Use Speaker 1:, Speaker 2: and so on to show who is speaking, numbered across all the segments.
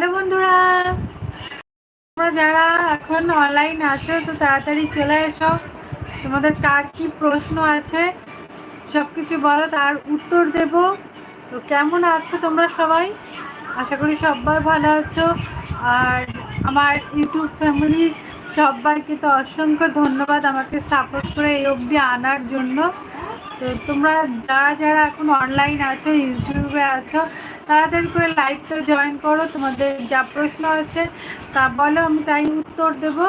Speaker 1: Hello বন্ধুরা, তোমরা যারা এখন অনলাইন আছো, তো তাড়াতাড়ি চলে এসো। তোমাদের কার কি প্রশ্ন আছে সব কিছু বলো, তার উত্তর দেব। তো কেমন আছো তোমরা সবাই? আশা করি সবাই ভালো আছো। আর আমার ইউটিউব ফ্যামিলির সবাইকে তো অসংখ্য ধন্যবাদ আমাকে সাপোর্ট করে এই অবধি আনার জন্য। তো তোমরা যারা যারা এখন অনলাইন আছো ইউটিউবে আছো তাড়াতাড়ি করে লাইভটা জয়েন করো। তোমাদের যা প্রশ্ন আছে তা বলো, আমি তাই উত্তর দেবো।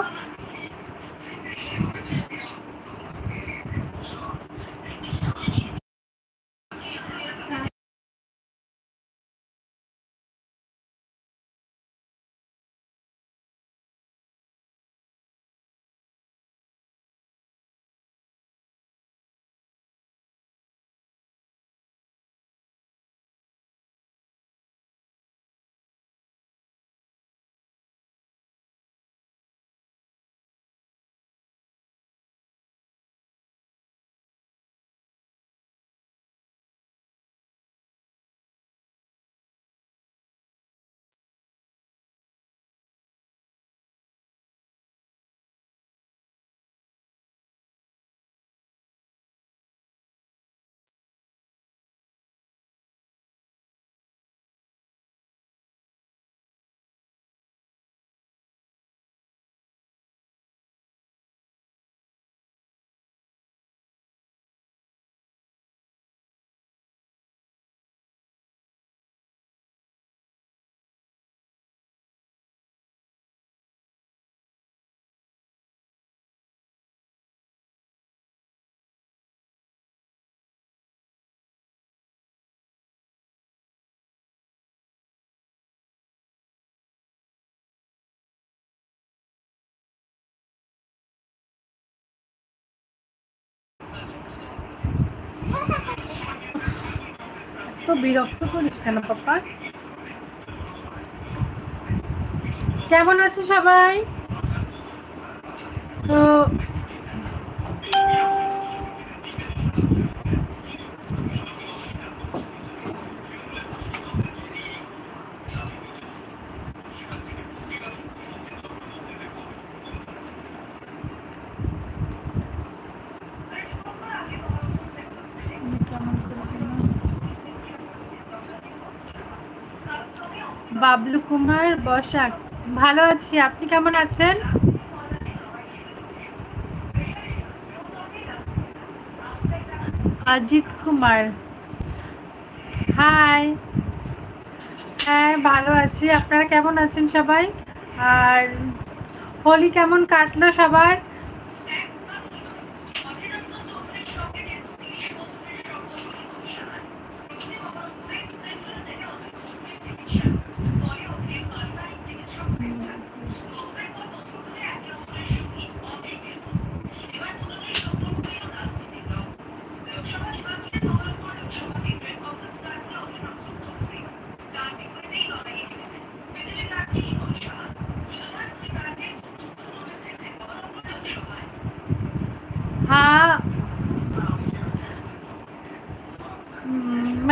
Speaker 1: বিরক্ত করিস কেন পাপা? কেমন আছে সবাই? তো কুমার বসাক, ভালো আছি, আপনি কেমন আছেন? অজিত কুমার। হাই হ্যাঁ ভালো আছি। আপনারা কেমন আছেন সবাই? আর হোলি কেমন কাটলো সবার?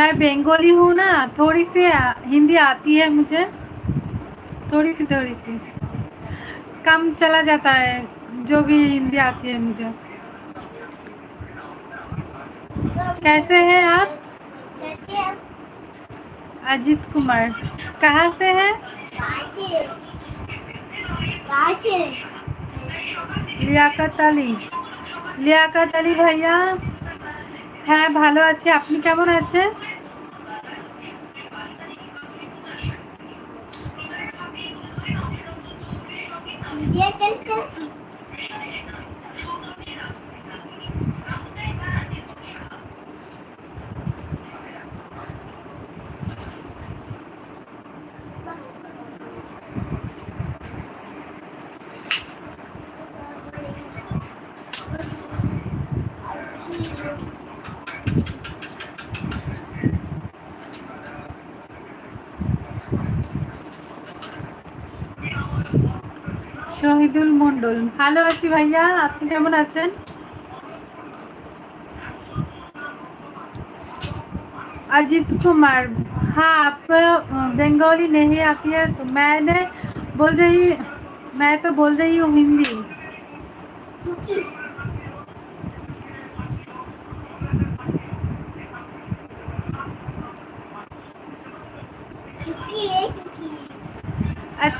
Speaker 1: मैं बंगाली हूँ ना थोड़ी सी हिंदी आती है मुझे थोड़ी सी थोड़ी सी कम चला जाता है जो भी हिंदी आती है मुझे कैसे हैं आप अजीत कुमार कहाँ से है লিয়াকাত আলী লিয়াকাত আলী ভাইয়া হ্যাঁ ভালো আছি আপনি কেমন আছেন Iya. শহীদুল মন্ডল ভালো আছি ভাইয়া আপনি কেমন আছেন অজিত কুমার हाँ आपको बंगाली नहीं आती है तो मैंने बोल रही मैं तो बोल रही हूँ हिंदी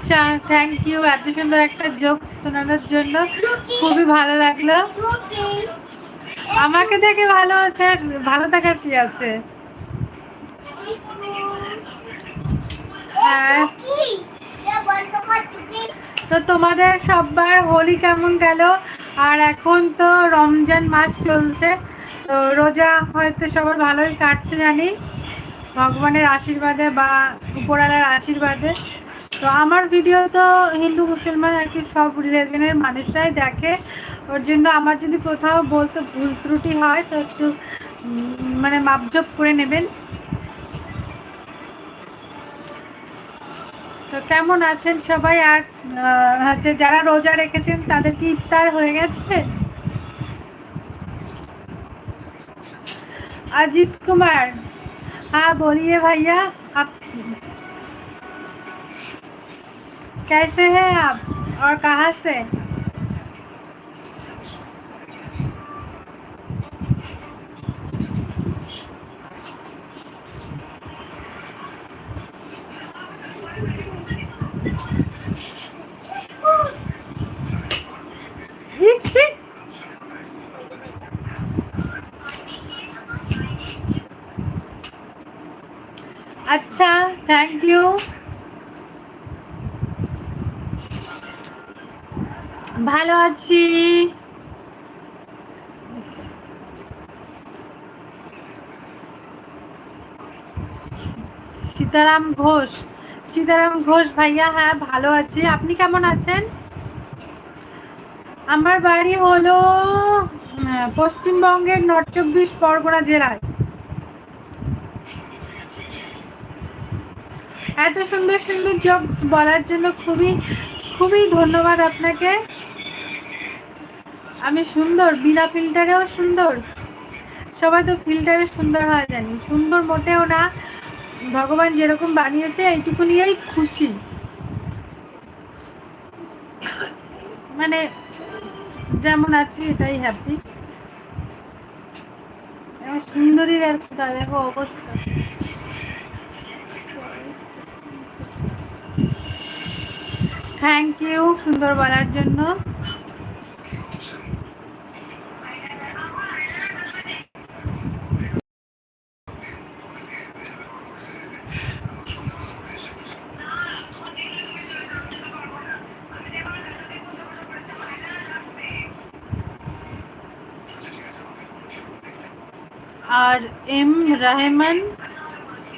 Speaker 1: আচ্ছা থ্যাংক ইউ এত সুন্দর একটা জোক শোনানোর জন্য খুবই ভালো লাগল। আমাকে দেখে ভালো আছে, ভালো থাকার কি আছে? হ্যাঁ। তো তোমাদের সববার হোলি কেমন গেল? আর এখন তো রমজান মাস চলছে, তো রোজা হয়তো সবার ভালোই কাটছে জানি। ভগবানের আশীর্বাদে বা উপরালার আশীর্বাদে। তো আমার ভিডিও তো হিন্দু মুসলমান আর কি সব রিলিজনের মানুষরাই দেখে ওর জন্য আমার যদি কোথাও বলতে ভুল ত্রুটি হয় তো একটু মানে মাপজপ করে নেবেন তো কেমন আছেন সবাই আর হচ্ছে যারা রোজা রেখেছেন তাদের কি ইফতার হয়ে গেছে अजीत कुमार हाँ बोलिए भैया आप कैसे हैं आप? और कहाँ से? আছি। সীতারাম ঘোষ। সীতারাম ঘোষ ভাইয়া হ্যাঁ ভালো আছি। আপনি কেমন আছেন? আমার বাড়ি হলো পশ্চিমবঙ্গের নর্থ চব্বিশ পরগনা জেলায়। এত সুন্দর সুন্দর জোকস বলার জন্য খুবই খুবই ধন্যবাদ আপনাকে। আমি সুন্দর, বিনা ফিল্টারেও সুন্দর। সবাই তো ফিল্টারে সুন্দর হয়, জানি। সুন্দর মোটেও না। ভগবান যেরকম বানিয়েছে, এইটুকু নিয়েই খুশি। মানে যেমন আছি, এটাই হ্যাপি আমার সুন্দরীর আর কোথায় দেখো অবস্থা। থ্যাংক ইউ সুন্দর বলার জন্য। R M Rahman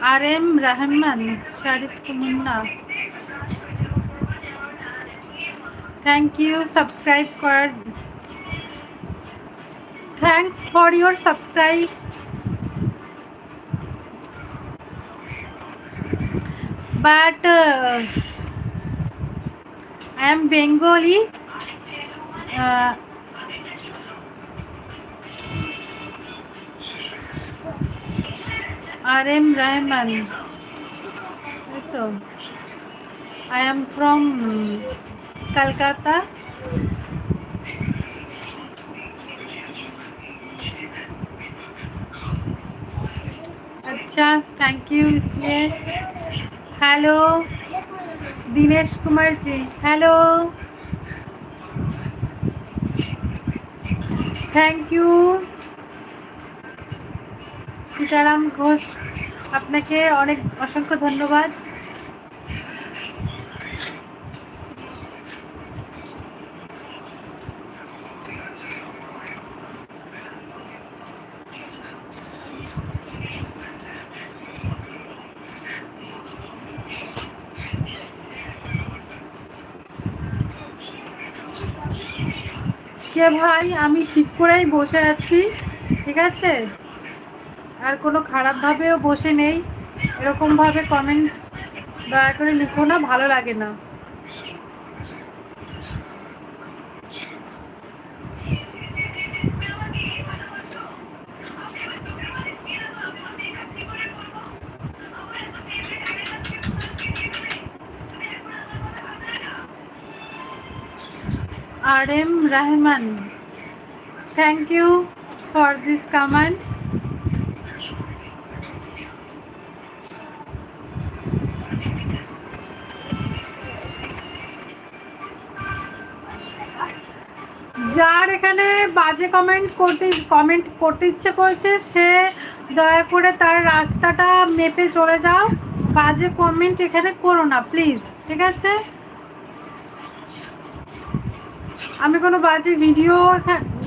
Speaker 1: R M Rahman Sharif Munna thank you subscribe করার thanks for your subscribe but uh, I am Bengali. Uh, R M Rahman তো আই এম ফ্রম কলকাতা আচ্ছা thank you ইসলিয়ে hello Kumar Kumarji. Hello thank you Sitaram Ghosh, আপনাকে অনেক অসংখ্য ধন্যবাদ। কে ভাই, আমি ঠিক করেই বসে আছি, ঠিক আছে? আর কোনো খারাপভাবেও বসে নেই। এরকমভাবে কমেন্ট দয়া করে লিখো না, ভালো লাগে না। R M Rahman thank you for this comment যার এখানে বাজে কমেন্ট করতে কমেন্ট করতে ইচ্ছে করছে, সে দয়া করে তার রাস্তাটা মেপে চলে যাও। বাজে কমেন্ট এখানে করো না প্লিজ ঠিক আছে? আমি কোনো বাজে ভিডিও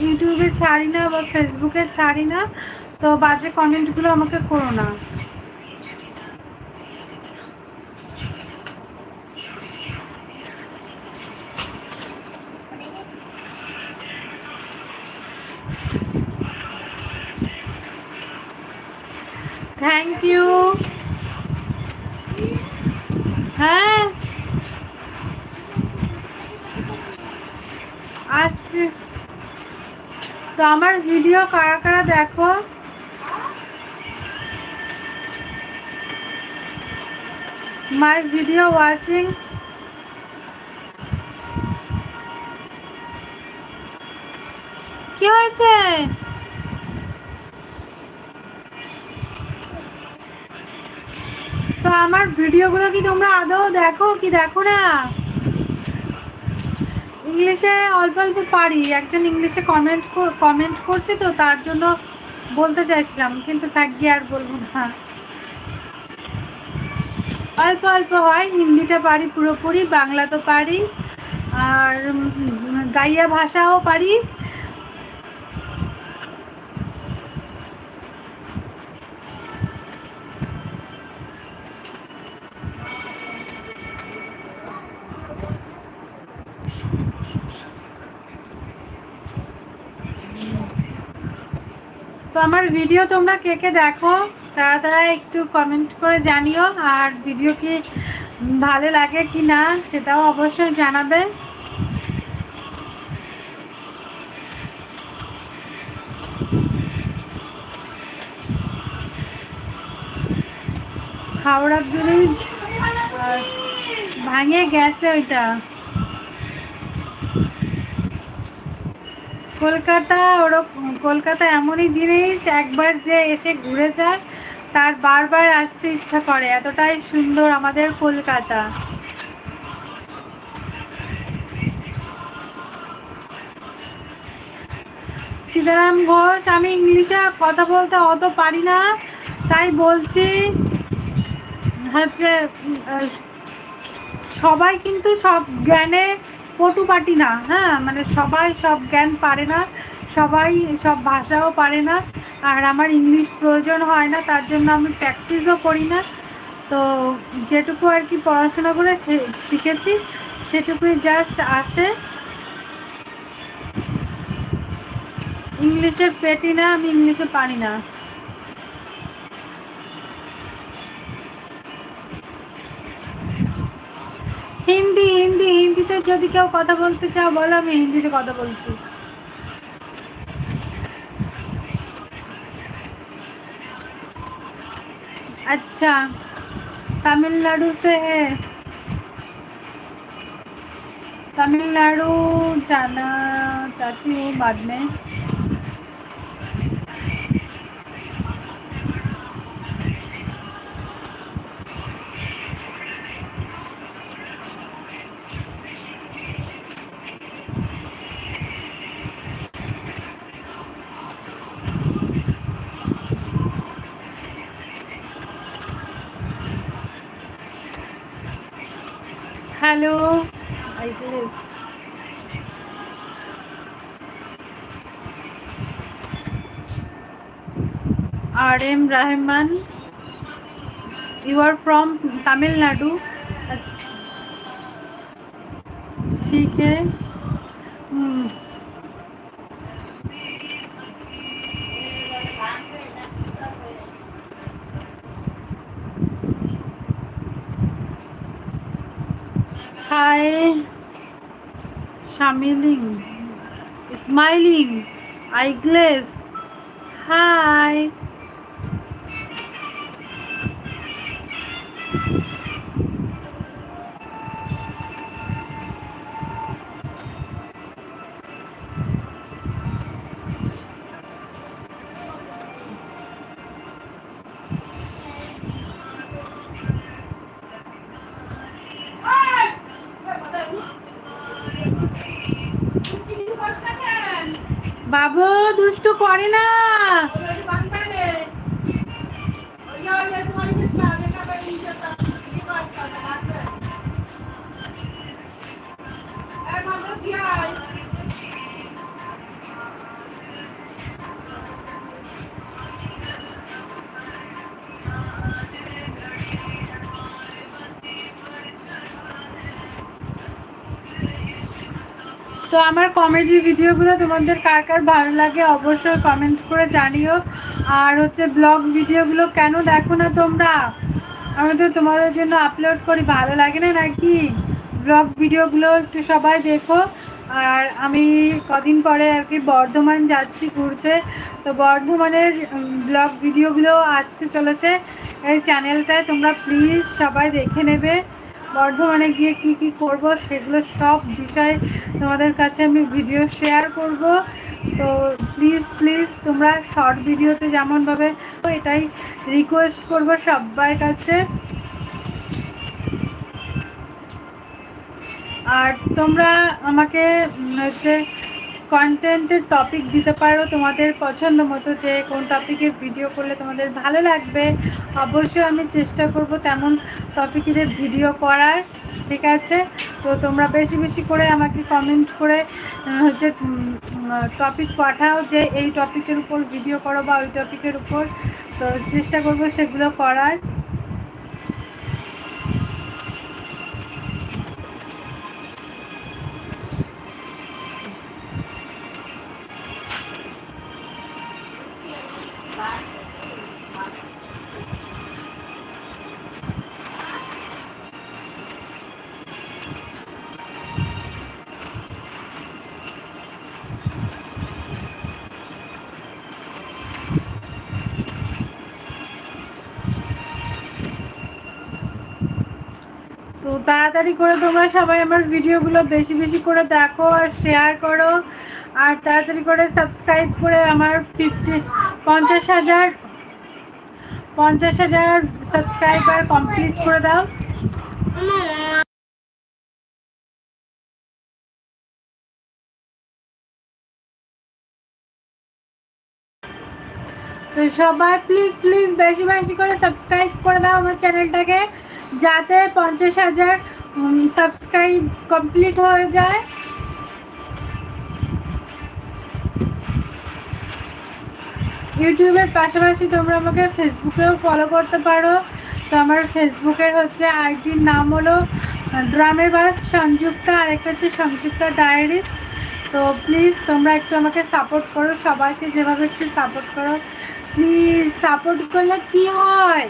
Speaker 1: ইউটিউবে ছাড়ি না বা ফেসবুকে ছাড়ি না, তো বাজে কমেন্টগুলো আমাকে করো না থ্যাংক ইউ হ্যাঁ আসছি তো আমার ভিডিও কারা কারা দেখো? মাই ভিডিও ওয়াচিং কি হয়েছে? তো আমার ভিডিওগুলো কি তোমরা আদৌ দেখো কি দেখো না? ইংলিশে অল্প অল্প পারি। একজন ইংলিশে কমেন্ট কমেন্ট করছে তো, তার জন্য বলতে চাইছিলাম, কিন্তু থাকি আর বলব না। অল্প অল্প হয়, হিন্দিটা পারি পুরোপুরি, বাংলা তো পারি, আর গাইয়া ভাষাও পারি। তো আমার ভিডিও তোমরা কে কে দেখো, তারা একটু কমেন্ট করে জানিও, আর ভিডিও কি ভালো লাগে কি না সেটাও অবশ্যই জানাবে। হাওড়া ব্রিজ ভাঙে গেছে ওইটা। কলকাতা ওরকম কলকাতা এমনই জিনিস, একবার যে এসে ঘুরে যায়, তার বারবার আসতে ইচ্ছা করে। এতটাই সুন্দর আমাদের কলকাতা। সীতারাম ঘোষ, আমি ইংলিশে কথা বলতে অত পারি না, তাই বলছি, হচ্ছে সবাই কিন্তু সব জ্ঞানে পটুপাটি না হ্যাঁ? মানে সবাই সব জ্ঞান পারে না, সবাই সব ভাষাও পারে না, আর আমার ইংলিশ প্রয়োজন হয় না, তার জন্য আমি প্র্যাকটিসও করি না। তো যেটুকু আর কি পড়াশোনা করে শিখেছি, সেটুকুই জাস্ট আসে। ইংলিশের পেটি না, আমি ইংলিশে পারি না হিন্দি হিন্দি হিন্দিতে যদি কেউ কথা বলতে চাও বলো আমি হিন্দিতে কথা বলছি अच्छा तमिलनाडु से है तमिलनाडु जाना चाहती हूँ बाद में please R M Rahman you are from Tamil Nadu ठीक है hi Shamiling, smiling, eyeglass. Hi. বাবু দুষ্টু করে না। তো আমার কমেডি ভিডিওগুলো তোমাদের কার কার ভালো লাগে অবশ্যই কমেন্ট করে জানিও। আর হচ্ছে ব্লগ ভিডিওগুলো কেন দেখো না তোমরা? আমি তো তোমাদের জন্য আপলোড করি, ভালো লাগে না নাকি? ব্লগ ভিডিওগুলো একটু সবাই দেখো। আর আমি কদিন পরে আর কি বর্ধমান যাচ্ছি ঘুরতে। তো বর্ধমানের ব্লগ ভিডিওগুলো আসতে চলেছে। এই চ্যানেলটায় তোমরা প্লিজ সবাই দেখে নেবে। বর্ধমানে গিয়ে কি কি করব সেগুলো সব বিষয়ে তোমাদের কাছে আমি ভিডিও শেয়ার করব। তো প্লিজ প্লিজ তোমরা শর্ট ভিডিওতে যেমনভাবে এটাই রিকোয়েস্ট করব সবার কাছে। আর তোমরা আমাকে হচ্ছে কন্টেন্টের টপিক দিতে পারো তোমাদের পছন্দ মতো, যে কোন টপিকে ভিডিও করলে তোমাদের ভালো লাগবে। অবশ্যই আমি চেষ্টা করব তেমন টপিকের ভিডিও করার, ঠিক আছে? তো তোমরা বেশি বেশি করে আমাকে কমেন্ট করে হচ্ছে টপিক পাঠাও, যে এই টপিকের উপর ভিডিও করো বা ওই টপিকের উপর। তো চেষ্টা করব সেগুলো করার। তাড়াতাড়ি করে তোমরা সবাই আমার ভিডিওগুলো বেশি বেশি করে দেখো আর শেয়ার করো। আর তাড়াতাড়ি করে সাবস্ক্রাইব করে আমার ফিফটি পঞ্চাশ হাজার পঞ্চাশ হাজার সাবস্ক্রাইবার কমপ্লিট করে দাও। তো সবাই প্লিজ প্লিজ বেশি বেশি করে সাবস্ক্রাইব করে দাও আমার চ্যানেলটাকে যাতে পঞ্চাশ হাজার সাবস্ক্রাইব কমপ্লিট হয়ে যায়। ইউটিউবের পাশাপাশি তোমরা আমাকে ফেসবুকেও ফলো করতে পারো। তো আমার ফেসবুকের হচ্ছে আইডির নাম হলো ড্রামের বাস, সংযুক্তা আরেকটা হচ্ছে সংযুক্তা ডায়েরিস তো প্লিজ তোমরা একটু আমাকে সাপোর্ট করো, সবাইকে যেভাবে একটু সাপোর্ট করো। প্লিজ সাপোর্ট করলে কি হয়?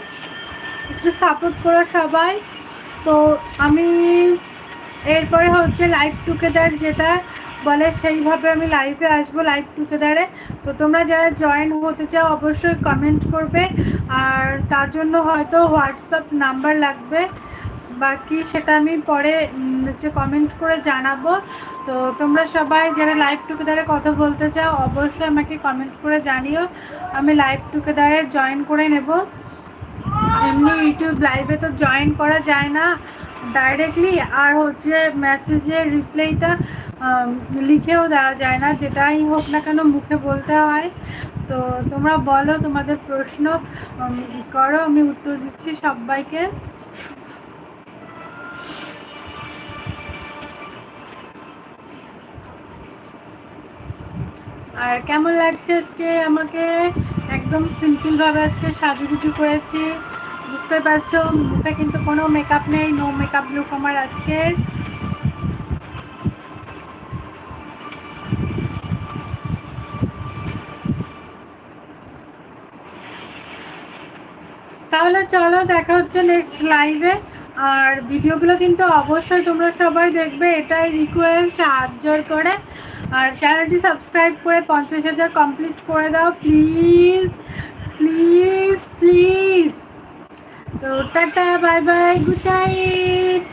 Speaker 1: একটু সাপোর্ট করো সবাই। তো আমি এরপরে হচ্ছে লাইভ টুগেদার যেটা বলে, সেইভাবে আমি লাইভে আসব লাইভ টুগেদারে তো তোমরা যারা জয়েন হতে চাও, অবশ্যই কমেন্ট করবে। আর তার জন্য হয়তো হোয়াটসঅ্যাপ নাম্বার লাগবে। বাকি সেটা আমি পরে হচ্ছে কমেন্ট করে জানাব। তো তোমরা সবাই যারা লাইভ টুকেদারে কথা বলতে চাও, অবশ্যই আমাকে কমেন্ট করে জানিও। আমি লাইভ টুকেদারে জয়েন করে নেব। এমনি ইউটিউব লাইভে তো জয়েন করা যায় না। ডাইরেক্টলি আর হচ্ছে মেসেজের রিপ্লাইটা লিখেও দেওয়া যায় না, যেটাই হোক না কেন মুখে বলতে হয়। তো তোমরা বলো, তোমাদের প্রশ্ন করো, আমি উত্তর দিচ্ছি সবাইকে। আর কেমন লাগছে আজকে আমাকে? একদম সিম্পলভাবে আজকে সাজুগুজু করেছি। বুঝতে পারছ, মুখে কিন্তু কোনো মেকআপ নেই নো মেকআপ লুক আমার আজকের। তাহলে চলো দেখা হচ্ছে নেক্সট লাইভে আর ভিডিওগুলো কিন্তু অবশ্যই তোমরা সবাই দেখবে, এটাই রিকোয়েস্ট হাত জোর করে। আর চ্যানেলটি সাবস্ক্রাইব করে পঞ্চাশ হাজার কমপ্লিট করে দাও প্লিজ প্লিজ প্লিজ তো tata bye bye good night